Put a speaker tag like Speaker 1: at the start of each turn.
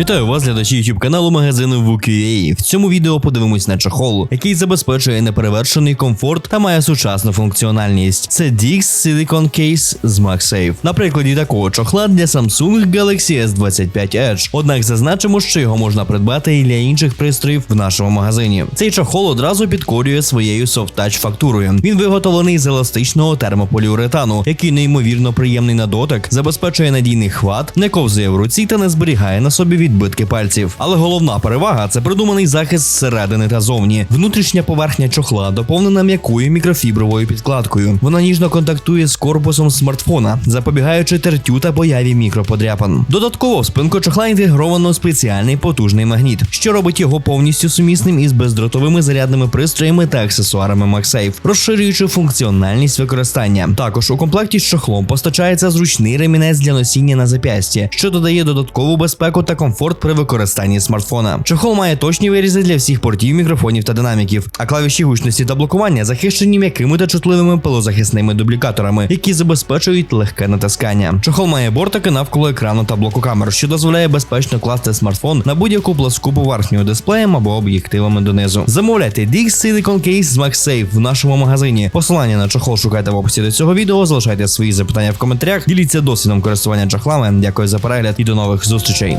Speaker 1: Вітаю вас, глядачі YouTube каналу магазину VQA. В цьому відео подивимось на чохол, який забезпечує неперевершений комфорт та має сучасну функціональність. Це Dix Silicon Case з MagSafe. На прикладі такого чохла для Samsung Galaxy S25 Edge. Однак зазначимо, що його можна придбати і для інших пристроїв в нашому магазині. Цей чохол одразу підкорює своєю soft-touch фактурою. Він виготовлений з еластичного термополіуретану, який неймовірно приємний на дотик, забезпечує надійний хват, не ковзає в руці та не зберігає на собі відбитки пальців. Але головна перевага це придуманий захист зсередини та зовні. Внутрішня поверхня чохла доповнена м'якою мікрофібровою підкладкою. Вона ніжно контактує з корпусом смартфона, запобігаючи тертю та появі мікроподряпин. Додатково в спинку чохла інтегровано спеціальний потужний магніт, що робить його повністю сумісним із бездротовими зарядними пристроями та аксесуарами MagSafe, розширюючи функціональність використання. Також у комплекті з чохлом постачається зручний ремінець для носіння на зап'ясті, що додає додаткову безпеку та комфорт при використанні смартфона. Чохол має точні вирізи для всіх портів, мікрофонів та динаміків, а клавіші гучності та блокування захищені м'якими та чутливими пилозахисними дублікаторами, які забезпечують легке натискання. Чохол має бортики навколо екрану та блоку камер, що дозволяє безпечно класти смартфон на будь-яку пласку поверхню дисплеєм або об'єктивами донизу. Замовляйте Dix Silicon Case з MagSafe в нашому магазині. Посилання на чохол шукайте в описі до цього відео. Залишайте свої запитання в коментарях. Діліться досвідом користування чохлами. Дякую за перегляд і до нових зустрічей.